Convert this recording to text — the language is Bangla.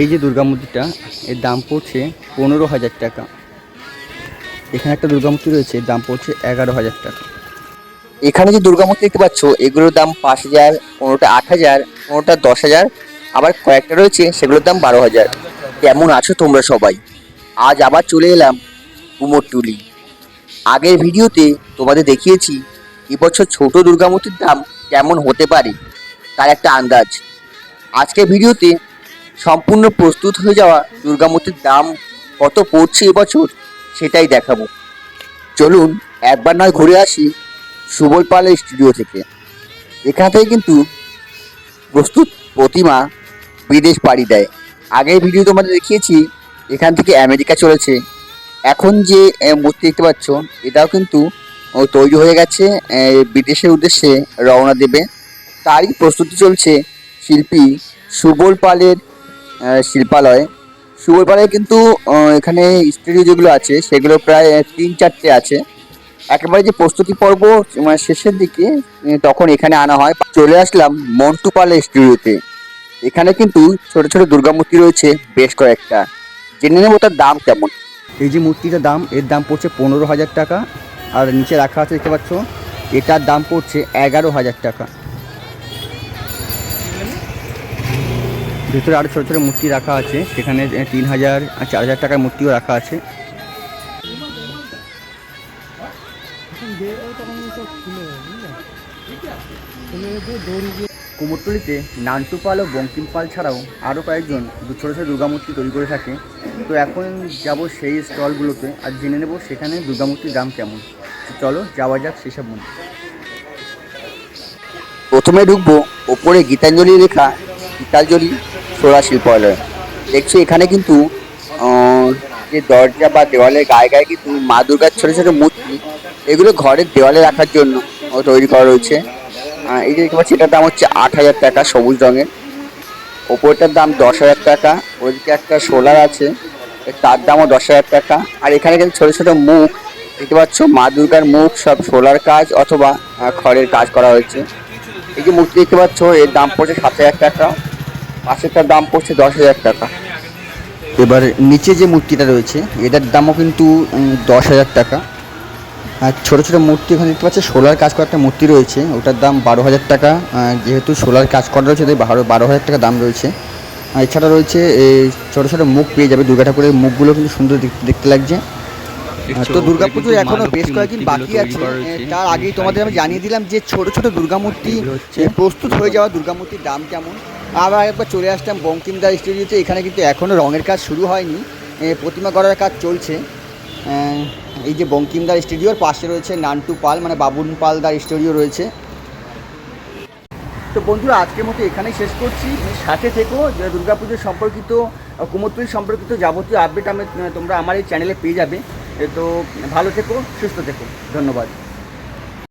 এই যে দুর্গা মূর্তিটা, এর দাম পড়ছে পনেরো হাজার টাকা। এখানে একটা দুর্গা মূর্তি রয়েছে, দাম পড়ছে এগারো হাজার টাকা। এখানে যে দুর্গা মূর্তি দেখতে পাচ্ছ, এগুলোর দাম পাঁচ হাজার কোনোটা আট হাজার কোনোটা দশ হাজার, আবার কয়েকটা রয়েছে, সেগুলোর দাম বারো হাজার। কেমন আছো তোমরা সবাই? আজ আবার চলে এলাম কুমোরটুলি আগের ভিডিওতে তোমাদের দেখিয়েছি এবছর ছোট দুর্গামূর্তির দাম কেমন হতে পারে, তার একটা আন্দাজ। আজকের ভিডিওতে সম্পূর্ণ প্রস্তুত হয়ে যাওয়া দুর্গামূর্তির দাম কত পড়ছে এবছর সেটাই দেখাবো। চলুন একবার নয় ঘুরে আসি সুবল পালের স্টুডিও থেকে। এখান থেকে কিন্তু প্রস্তুত প্রতিমা বিদেশ পাড়ি দেয়। আগের ভিডিও তোমাদের দেখিয়েছি, এখান থেকে আমেরিকা চলেছে। এখন যে মূর্তি দেখতে পাচ্ছ, এটাও কিন্তু তৈরি হয়ে গেছে বিদেশের উদ্দেশ্যে রওনা দেবে। তারই প্রস্তুতি চলছে শিল্পী সুবল পালের শিল্পালয়। সুবল কিন্তু এখানে স্টুডিও যেগুলো আছে, সেগুলো প্রায় তিন চারটে আছে। একেবারে যে প্রস্তুতি পর্ব মানে শেষের দিকে তখন এখানে আনা হয়। চলে আসলাম মন্টু পালের স্টুডিওতে। এখানে কিন্তু ছোট ছোট দুর্গামূর্তি রয়েছে, বেশ কয়েকটা। জেনে নেব তার দাম কেমন। এই যে মূর্তিটার দাম, এর দাম পড়ছে পনেরো হাজার টাকা। আর নিচে রাখা আছে, দেখতে পাচ্ছ, এটার দাম পড়ছে এগারো হাজার টাকা। ভেতরে আরও ছোটো ছোটো মূর্তি রাখা আছে। সেখানে তিন হাজার চার হাজার টাকার মূর্তিও রাখা আছে। কুমোরটুলিতে নান্টু পাল ও বঙ্কিম পাল ছাড়াও আরও কয়েকজন ছোটো ছোটো দুর্গামূর্তি তৈরি করে থাকে। তো এখন যাব সেই স্টলগুলোতে আর জেনে নেব সেখানে দুর্গামূর্তির দাম কেমন। চলো যাওয়া যাক সেসব মধ্যে প্রথমে ঢুকবো ওপরে গীতাঞ্জলি লেখা গীতাঞ্জলি। সোলা শিল্পালয় দেখছ, এখানে কিন্তু যে দরজা বা দেওয়ালের গায়ে গায়ে কিন্তু মা দুর্গার ছোটো ছোটো মূর্তি, এগুলো ঘরের দেওয়ালে রাখার জন্য তৈরি করা রয়েছে। এই যে দেখতে পাচ্ছি, এটার দাম হচ্ছে আট হাজার টাকা সবুজ রঙের। ওপরটার দাম দশ হাজার টাকা ওইদিকে একটা সোলার আছে, তার দামও দশ হাজার টাকা। আর এখানে কিন্তু ছোটো ছোটো মুখ, দেখতে পাচ্ছ, মা দুর্গার মুখ, সব সোলার কাজ অথবা খড়ের কাজ করা হয়েছে। এই যে মূর্তি দেখতে পাচ্ছ, এর দাম পড়ছে সাত হাজার টাকা। পাশেরটার দাম পড়ছে দশ হাজার টাকা। এবার নিচে যে মূর্তিটা রয়েছে এটার দামও কিন্তু দশ হাজার টাকা। আর ছোটো ছোটো মূর্তি ওখানে দেখতে পাচ্ছে সোলার কাজ করা একটা মূর্তি রয়েছে ওটার দাম বারো হাজার টাকা। যেহেতু সোলার কাজ করা রয়েছে তাই বারো বারো হাজার টাকা দাম রয়েছে। এছাড়া রয়েছে এই ছোটো ছোটো মুখ পেয়ে যাবে দুর্গা ঠাকুরের মুখগুলো কিন্তু সুন্দর দেখতে লাগছে। তো দুর্গাপুজো এখনও বেশ কয়েকদিন বাকি আছে। তার আগেই তোমাদের আমি জানিয়ে দিলাম যে ছোট ছোট দুর্গামূর্তি প্রস্তুত হয়ে যাওয়া দুর্গামূর্তির দাম কেমন। আবার একবার চলে আসলাম বঙ্কিমদার স্টুডিওতে। এখানে কিন্তু এখনও রঙের কাজ শুরু হয়নি। প্রতিমা গড়ার কাজ চলছে। এই যে বঙ্কিমদার স্টুডিওর পাশে রয়েছে নান্টু পাল মানে বাবুন পালদার স্টুডিও রয়েছে। তো বন্ধুরা, আজকের মতো এখানেই শেষ করছি। সাথে থেকো, যে দুর্গাপুজো সম্পর্কিত কুমোরটুলি সম্পর্কিত যাবতীয় আপডেট আমি, তোমরা আমার এই চ্যানেলে পেয়ে যাবে। তো ভালো থেকো, সুস্থ থেকো। ধন্যবাদ।